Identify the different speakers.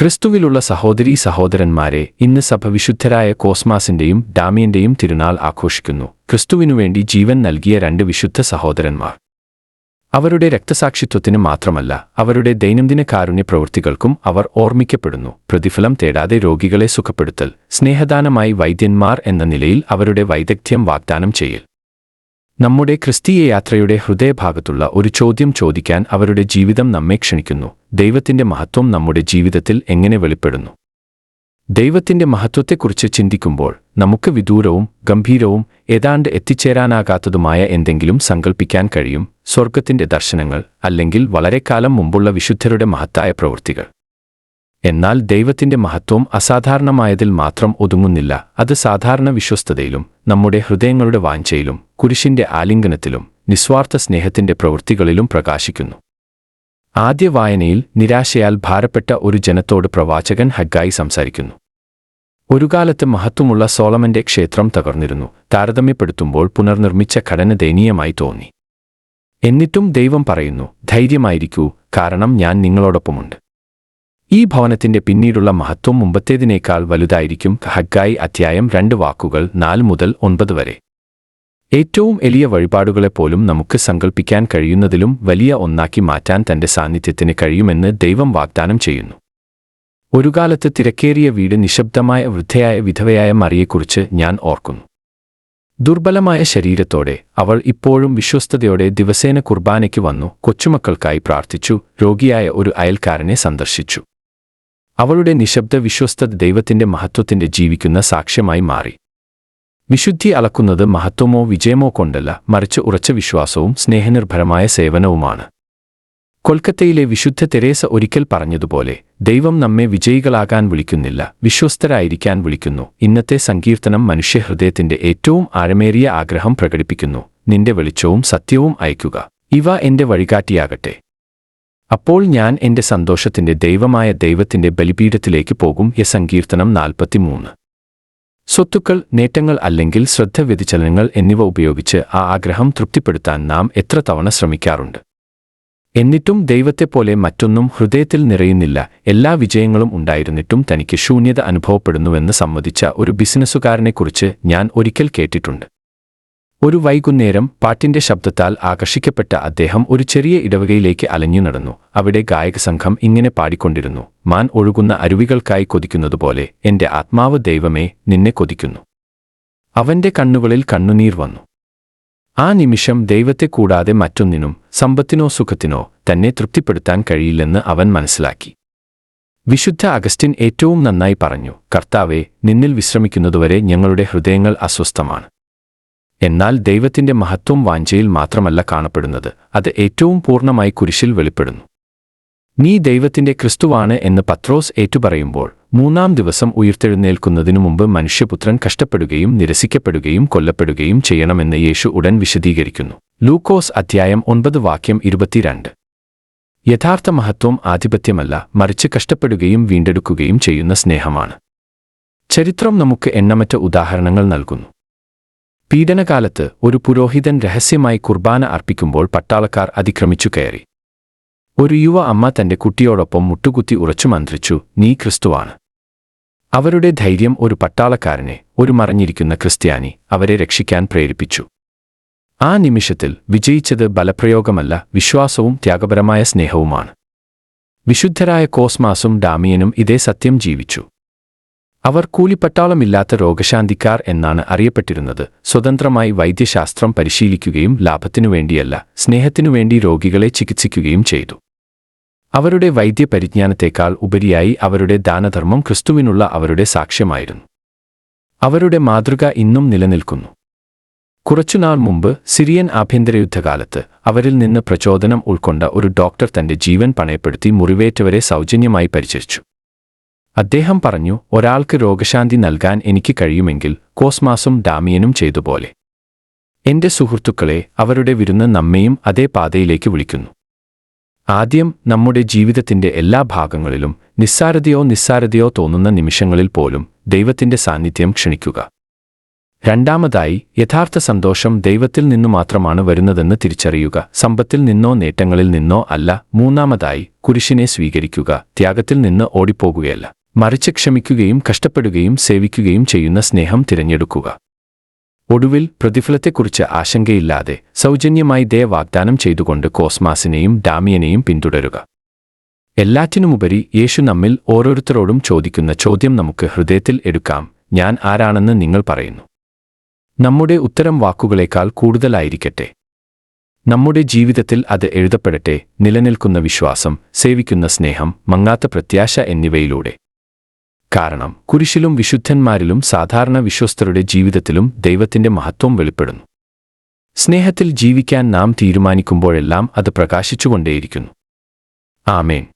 Speaker 1: ക്രിസ്തുവിലുള്ള സഹോദരീ സഹോദരന്മാരെ ഇന്ന് സഭ വിശുദ്ധരായ കോസ്മാസിന്റെയും ഡാമിയന്റെയും തിരുനാൾ ആഘോഷിക്കുന്നു. ക്രിസ്തുവിനുവേണ്ടി ജീവൻ നൽകിയ രണ്ട് വിശുദ്ധ സഹോദരന്മാർ. അവരുടെ രക്തസാക്ഷിത്വത്തിന് മാത്രമല്ല അവരുടെ ദൈനംദിന കാരുണ്യ പ്രവൃത്തികൾക്കും അവർ ഓർമ്മിക്കപ്പെടുന്നു. പ്രതിഫലം തേടാതെ രോഗികളെ സുഖപ്പെടുത്തൽ സ്നേഹദാനമായി വൈദ്യന്മാർ എന്ന നിലയിൽ അവരുടെ വൈദഗ്ധ്യം വാഗ്ദാനം ചെയ്യൽ. നമ്മുടെ ക്രിസ്തീയ യാത്രയുടെ ഹൃദയഭാഗത്തുള്ള ഒരു ചോദ്യം ചോദിക്കാൻ അവരുടെ ജീവിതം നമ്മെ ക്ഷണിക്കുന്നു. ദൈവത്തിന്റെ മഹത്വം നമ്മുടെ ജീവിതത്തിൽ എങ്ങനെ വെളിപ്പെടുന്നു? ദൈവത്തിന്റെ മഹത്വത്തെക്കുറിച്ച് ചിന്തിക്കുമ്പോൾ നമുക്ക് വിദൂരവും ഗംഭീരവും ഏതാണ്ട് എത്തിച്ചേരാനാകാത്തതുമായ എന്തെങ്കിലും സങ്കൽപ്പിക്കാൻ കഴിയും. സ്വർഗത്തിന്റെ ദർശനങ്ങൾ അല്ലെങ്കിൽ വളരെക്കാലം മുമ്പുള്ള വിശുദ്ധരുടെ മഹത്തായ പ്രവൃത്തികൾ. എന്നാൽ ദൈവത്തിന്റെ മഹത്വം അസാധാരണമായതിൽ മാത്രം ഒതുങ്ങുന്നില്ല. അത് സാധാരണ വിശ്വസ്തതയിലും നമ്മുടെ ഹൃദയങ്ങളുടെ വാഞ്ചയിലും കുരിശിന്റെ ആലിംഗനത്തിലും നിസ്വാർത്ഥ സ്നേഹത്തിന്റെ പ്രവൃത്തികളിലും പ്രകാശിക്കുന്നു. ആദ്യ വായനയിൽ നിരാശയാൽ ഭാരപ്പെട്ട ഒരു ജനത്തോട് പ്രവാചകൻ ഹഗ്ഗായി സംസാരിക്കുന്നു. ഒരു കാലത്ത് മഹത്വമുള്ള സോളമന്റെ ക്ഷേത്രം തകർന്നിരുന്നു. താരതമ്യപ്പെടുത്തുമ്പോൾ പുനർനിർമ്മിച്ച ഘടന ദയനീയമായി തോന്നി. എന്നിട്ടും ദൈവം പറയുന്നു ധൈര്യമായിരിക്കൂ കാരണം ഞാൻ നിങ്ങളോടൊപ്പമുണ്ട്. ഈ ഭവനത്തിന്റെ പിന്നീടുള്ള മഹത്വം മുമ്പത്തേതിനേക്കാൾ വലുതായിരിക്കും. ഹഗ്ഗായി അധ്യായം രണ്ട് വാക്കുകൾ നാല് മുതൽ ഒൻപത് വരെ. ഏറ്റവും എളിയ വഴിപാടുകളെപ്പോലും നമുക്ക് സങ്കൽപ്പിക്കാൻ കഴിയുന്നതിലും വലിയ ഒന്നാക്കി മാറ്റാൻ തന്റെ സാന്നിധ്യത്തിന് കഴിയുമെന്ന് ദൈവം വാഗ്ദാനം ചെയ്യുന്നു. ഒരു കാലത്ത് തിരക്കേറിയ വീട് നിശബ്ദമായ വൃദ്ധയായ വിധവയായ മറിയെക്കുറിച്ച് ഞാൻ ഓർക്കുന്നു. ദുർബലമായ ശരീരത്തോടെ അവൾ ഇപ്പോഴും വിശ്വസ്തയോടെ ദിവസേന കുർബാനയ്ക്ക് വന്നു കൊച്ചുമക്കൾക്കായി പ്രാർത്ഥിച്ചു രോഗിയായ ഒരു അയൽക്കാരനെ സന്ദർശിച്ചു. അവളുടെ നിശബ്ദ വിശ്വസ്തത ദൈവത്തിന്റെ മഹത്വത്തിന്റെ ജീവിക്കുന്ന സാക്ഷ്യമായി മാറി. വിശുദ്ധി അളക്കുന്നത് മഹത്വമോ വിജയമോ കൊണ്ടല്ല മറിച്ച് ഉറച്ച വിശ്വാസവും സ്നേഹനിർഭരമായ സേവനവുമാണ്. കൊൽക്കത്തയിലെ വിശുദ്ധ തെരേസ ഒരിക്കൽ പറഞ്ഞതുപോലെ ദൈവം നമ്മെ വിജയികളാകാൻ വിളിക്കുന്നില്ല വിശ്വസ്തരായിരിക്കാൻ വിളിക്കുന്നു ഇന്നത്തെ സങ്കീർത്തനം മനുഷ്യഹൃദയത്തിന്റെ ഏറ്റവും ആഴമേറിയ ആഗ്രഹം പ്രകടിപ്പിക്കുന്നു നിന്റെ വെളിച്ചവും സത്യവും അയക്കുക ഇവ എന്റെ വഴികാട്ടിയാകട്ടെ. അപ്പോൾ ഞാൻ എന്റെ സന്തോഷത്തിന്റെ ദൈവമായ ദൈവത്തിന്റെ ബലിപീഠത്തിലേക്ക് പോകും. യ സങ്കീർത്തനം നാൽപ്പത്തിമൂന്ന്. സ്വത്തുക്കൾ നേട്ടങ്ങൾ അല്ലെങ്കിൽ ശ്രദ്ധ വ്യതിചലനങ്ങൾ എന്നിവ ഉപയോഗിച്ച് ആ ആഗ്രഹം തൃപ്തിപ്പെടുത്താൻ നാം എത്ര തവണ ശ്രമിക്കാറുണ്ട്? എന്നിട്ടും ദൈവത്തെപ്പോലെ മറ്റൊന്നും ഹൃദയത്തിൽ നിറയുന്നില്ല. എല്ലാ വിജയങ്ങളും ഉണ്ടായിരുന്നിട്ടും തനിക്ക് ശൂന്യത അനുഭവപ്പെടുന്നുവെന്ന് സമ്മതിച്ച ഒരു ബിസിനസ്സുകാരനെക്കുറിച്ച് ഞാൻ ഒരിക്കൽ കേട്ടിട്ടുണ്ട്. ഒരു വൈകുന്നേരം പാട്ടിന്റെ ശബ്ദത്താൽ ആകർഷിക്കപ്പെട്ട അദ്ദേഹം ഒരു ചെറിയ ഇടവകയിലേക്ക് അലഞ്ഞു നടന്നു. അവിടെ ഗായക സംഘം ഇങ്ങനെ പാടിക്കൊണ്ടിരുന്നു. മാൻ ഒഴുകുന്ന അരുവികൾക്കായി കൊതിക്കുന്നതുപോലെ എന്റെ ആത്മാവ് ദൈവമേ നിന്നെ കൊതിക്കുന്നു. അവന്റെ കണ്ണുകളിൽ കണ്ണുനീർ വന്നു. ആ നിമിഷം ദൈവത്തെ കൂടാതെ മറ്റൊന്നിനും സമ്പത്തിനോ സുഖത്തിനോ തന്നെ തൃപ്തിപ്പെടുത്താൻ കഴിയില്ലെന്ന് അവൻ മനസ്സിലാക്കി. വിശുദ്ധ അഗസ്റ്റിൻ ഏറ്റവും നന്നായി പറഞ്ഞു കർത്താവെ നിന്നിൽ വിശ്രമിക്കുന്നതുവരെ ഞങ്ങളുടെ ഹൃദയങ്ങൾ അസ്വസ്ഥമാണ്. എന്നാൽ ദൈവത്തിന്റെ മഹത്വം വാഞ്ചയിൽ മാത്രമല്ല കാണപ്പെടുന്നത്. അത് ഏറ്റവും പൂർണമായി കുരിശിൽ വെളിപ്പെടുന്നു. നീ ദൈവത്തിന്റെ ക്രിസ്തുവാണ് എന്ന് പത്രോസ് ഏറ്റുപറയുമ്പോൾ മൂന്നാം ദിവസം ഉയർത്തെഴുന്നേൽക്കുന്നതിനു മുമ്പ് മനുഷ്യപുത്രൻ കഷ്ടപ്പെടുകയും നിരസിക്കപ്പെടുകയും കൊല്ലപ്പെടുകയും ചെയ്യണമെന്ന് യേശു ഉടൻ വിശദീകരിക്കുന്നു. ലൂക്കോസ് അധ്യായം ഒൻപത് വാക്യം ഇരുപത്തിരണ്ട്. യഥാർത്ഥ മഹത്വം ആധിപത്യമല്ല മറിച്ച് കഷ്ടപ്പെടുകയും വീണ്ടെടുക്കുകയും ചെയ്യുന്ന സ്നേഹമാണ്. ചരിത്രം നമുക്ക് എണ്ണമറ്റ ഉദാഹരണങ്ങൾ നൽകുന്നു. പീഡനകാലത്ത് ഒരു പുരോഹിതൻ രഹസ്യമായി കുർബാന അർപ്പിക്കുമ്പോൾ പട്ടാളക്കാർ അതിക്രമിച്ചു കയറി. ഒരു യുവ അമ്മ തന്റെ കുട്ടിയോടൊപ്പം മുട്ടുകുത്തി ഉറച്ചു മന്ത്രിച്ചു നീ ക്രിസ്തുവാണ്. അവരുടെ ധൈര്യം ഒരു പട്ടാളക്കാരനെ ഒരു മറഞ്ഞിരിക്കുന്ന ക്രിസ്ത്യാനി അവരെ രക്ഷിക്കാൻ പ്രേരിപ്പിച്ചു. ആ നിമിഷത്തിൽ വിജയിച്ചത് ബലപ്രയോഗമല്ല വിശ്വാസവും ത്യാഗപരമായ സ്നേഹവുമാണ്. വിശുദ്ധരായ കോസ്മാസും ഡാമിയനും ഇതേ സത്യം ജീവിച്ചു. അവർ കൂലിപ്പട്ടാളമില്ലാത്ത രോഗശാന്തിക്കാർ എന്നാണ് അറിയപ്പെട്ടിരുന്നത്. സ്വതന്ത്രമായി വൈദ്യശാസ്ത്രം പരിശീലിക്കുകയും ലാഭത്തിനുവേണ്ടിയല്ല സ്നേഹത്തിനുവേണ്ടി രോഗികളെ ചികിത്സിക്കുകയും ചെയ്തു. അവരുടെ വൈദ്യപരിജ്ഞാനത്തേക്കാൾ ഉപരിയായി അവരുടെ ദാനധർമ്മം ക്രിസ്തുവിനുള്ള അവരുടെ സാക്ഷ്യമായിരുന്നു. അവരുടെ മാതൃക ഇന്നും നിലനിൽക്കുന്നു. കുറച്ചുനാൾ മുമ്പ് സിറിയൻ ആഭ്യന്തരയുദ്ധകാലത്ത് അവരിൽ നിന്ന് പ്രചോദനം ഉൾക്കൊണ്ട ഒരു ഡോക്ടർ തന്റെ ജീവൻ പണയപ്പെടുത്തി മുറിവേറ്റവരെ സൗജന്യമായി പരിചരിച്ചു. അദ്ദേഹം പറഞ്ഞു ഒരാൾക്ക് രോഗശാന്തി നൽകാൻ എനിക്ക് കഴിയുമെങ്കിൽ കോസ്മാസും ഡാമിയനും ചെയ്തുപോലെ എന്റെ സുഹൃത്തുക്കളെ അവരുടെ വിരുന്ന് നമ്മയും അതേ പാതയിലേക്ക് വിളിക്കുന്നു. ആദ്യം നമ്മുടെ ജീവിതത്തിന്റെ എല്ലാ ഭാഗങ്ങളിലും നിസ്സാരതയോ നിസ്സാരതയോ തോന്നുന്ന നിമിഷങ്ങളിൽ പോലും ദൈവത്തിന്റെ സാന്നിധ്യം ക്ഷണിക്കുക. രണ്ടാമതായി യഥാർത്ഥ സന്തോഷം ദൈവത്തിൽ നിന്നു മാത്രമാണ് വരുന്നതെന്ന് തിരിച്ചറിയുക. സമ്പത്തിൽ നിന്നോ നേട്ടങ്ങളിൽ നിന്നോ അല്ല. മൂന്നാമതായി കുരിശിനെ സ്വീകരിക്കുക. ത്യാഗത്തിൽ നിന്ന് ഓടിപ്പോകുകയല്ല. മറിച്ച് ക്ഷമിക്കുകയും കഷ്ടപ്പെടുകയും സേവിക്കുകയും ചെയ്യുന്ന സ്നേഹം തിരഞ്ഞെടുക്കുക. ഒടുവിൽ പ്രതിഫലത്തെക്കുറിച്ച് ആശങ്കയില്ലാതെ സൗജന്യമായി ദയ വാഗ്ദാനം ചെയ്തുകൊണ്ട് കോസ്മാസിനെയും ഡാമിയനെയും പിന്തുടരുക. എല്ലാറ്റിനുമുപരി യേശു നമ്മിൽ ഓരോരുത്തരോടും ചോദിക്കുന്ന ചോദ്യം നമുക്ക് ഹൃദയത്തിൽ എടുക്കാം ഞാൻ ആരാണെന്ന് നിങ്ങൾ പറയുന്നു. നമ്മുടെ ഉത്തരം വാക്കുകളേക്കാൾ കൂടുതലായിരിക്കട്ടെ. നമ്മുടെ ജീവിതത്തിൽ അത് എഴുതപ്പെടട്ടെ നിലനിൽക്കുന്ന വിശ്വാസം സേവിക്കുന്ന സ്നേഹം മങ്ങാത്ത പ്രത്യാശ എന്നിവയിലൂടെ. കാരണം കുരിശിലും വിശുദ്ധന്മാരിലും സാധാരണ വിശ്വസ്തരുടെ ജീവിതത്തിലും ദൈവത്തിന്റെ മഹത്വം വെളിപ്പെടുന്നു. സ്നേഹത്തിൽ ജീവിക്കാൻ നാം തീരുമാനിക്കുമ്പോഴെല്ലാം അത് പ്രകാശിച്ചുകൊണ്ടേയിരിക്കുന്നു. ആമേൻ.